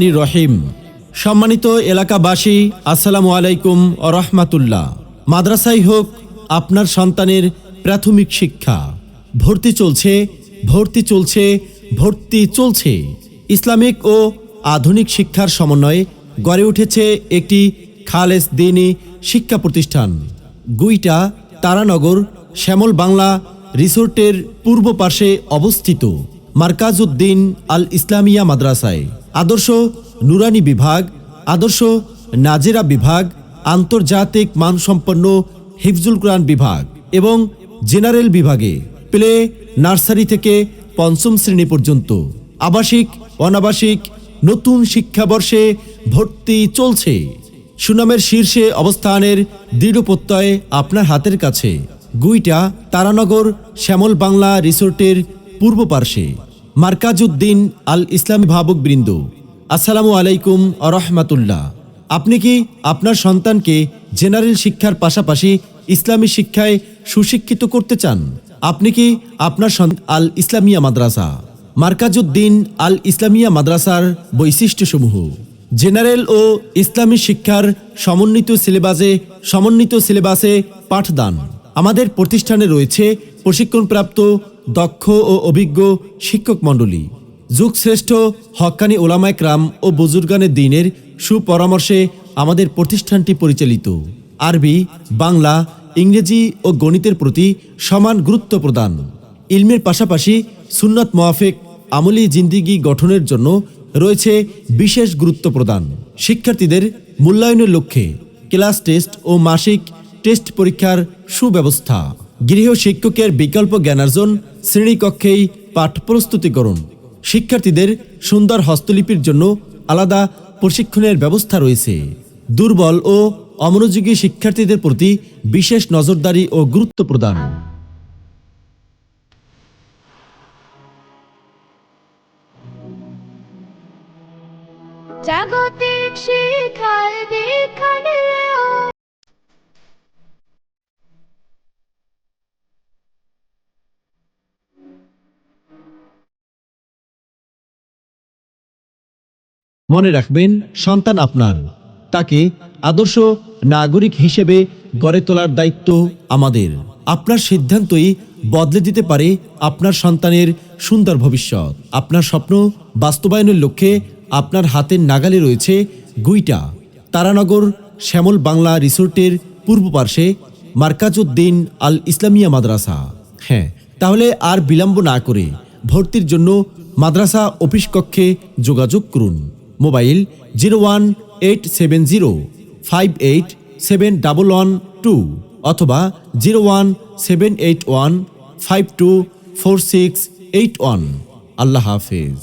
রহিম। সম্মানিত এলাকাবাসী, আসসালামু আলাইকুম রহমাতুল্লাহ। মাদ্রাসাই হোক, আপনার সন্তানের প্রাথমিক শিক্ষা। ভর্তি চলছে ভর্তি চলছে ভর্তি চলছে। ইসলামিক ও আধুনিক শিক্ষার সমন্বয়ে গড়ে উঠেছে একটি খালেস দিনী শিক্ষা প্রতিষ্ঠান। গুইটা তারানগর, শ্যামল বাংলা রিসোর্টের পূর্ব পাশে অবস্থিত মার্কাজউদ্দিন আল ইসলামিয়া মাদ্রাসায়। আদর্শ নুরানি বিভাগ, আদর্শ নাজেরা বিভাগ, আন্তর্জাতিক মানসম্পন্ন হিফজুল কোরআন বিভাগ এবং জেনারেল বিভাগে প্লে নার্সারি থেকে পঞ্চম শ্রেণি পর্যন্ত। আবাসিক, অনাবাসিক, নতুন শিক্ষাবর্ষে ভর্তি চলছে। সুনামের শীর্ষে অবস্থানের দৃঢ় প্রত্যয় আপনার হাতের কাছে। গুইটা তারানগর শ্যামল বাংলা রিসোর্টের পূর্ব পার্শ্বে। মার্কাজউদ্দিন আল ইসলামী ভাবক বৃন্দ, আসসালামু আলাইকুম আরহামাতুল্লাহ আপনি কি আপনার সন্তানকে জেনারেল শিক্ষার পাশাপাশি ইসলামী শিক্ষায় সুশিক্ষিত করতে চান? আপনি কি আপনার আল ইসলামিয়া মাদ্রাসা, মার্কাজউদ্দিন আল ইসলামিয়া মাদ্রাসার বৈশিষ্ট্যসমূহ? জেনারেল ও ইসলামী শিক্ষার সমন্বিত সিলেবাসে সমন্বিত সিলেবাসে পাঠদান আমাদের প্রতিষ্ঠানে রয়েছে প্রশিক্ষণপ্রাপ্ত, দক্ষ ও অভিজ্ঞ শিক্ষক মণ্ডলী। যুগশ্রেষ্ঠ হক্কানি ওলামায় ক্রাম ও বুজুর্গানের দিনের সুপরামর্শে আমাদের প্রতিষ্ঠানটি পরিচালিত। আরবি, বাংলা, ইংরেজি ও গণিতের প্রতি সমান গুরুত্ব প্রদান। ইলমের পাশাপাশি সুন্নত মোয়াফেক আমলি জিন্দিগি গঠনের জন্য রয়েছে বিশেষ গুরুত্ব প্রদান। শিক্ষার্থীদের মূল্যায়নের লক্ষ্যে ক্লাস টেস্ট ও মাসিক টেস্ট পরীক্ষার সুব্যবস্থা। গৃহ শিক্ষকের বিকল্প জ্ঞানার্জন শ্রেণীকক্ষেই পাঠ প্রস্তুতিকরণ শিক্ষার্থীদের সুন্দর হস্তলিপির জন্য আলাদা প্রশিক্ষণের ব্যবস্থা রয়েছে। দুর্বল ও অমনোযোগী শিক্ষার্থীদের প্রতি বিশেষ নজরদারি ও গুরুত্ব প্রদান। জাগতিক শিখার দীক্ষানেও মনে রাখবেন, সন্তান আপনার। তাকে আদর্শ নাগরিক হিসেবে গড়ে তোলার দায়িত্ব আমাদের। আপনার সিদ্ধান্তই বদলে দিতে পারে আপনার সন্তানের সুন্দর ভবিষ্যৎ। আপনার স্বপ্ন বাস্তবায়নের লক্ষ্যে আপনার হাতের নাগালে রয়েছে গুইটা। তারানগর শ্যামল বাংলা রিসোর্টের পূর্ব পার্শ্বে মার্কাজউদ্দিন আল ইসলামিয়া মাদ্রাসা। হ্যাঁ তাহলে আর বিলম্ব না করে ভর্তির জন্য মাদ্রাসা অফিস কক্ষে যোগাযোগ করুন। Mobile zero one eight seven zero five eight seven double one two অথবা zero one seven eight one five two four six eight one. আল্লাহ হাফেজ।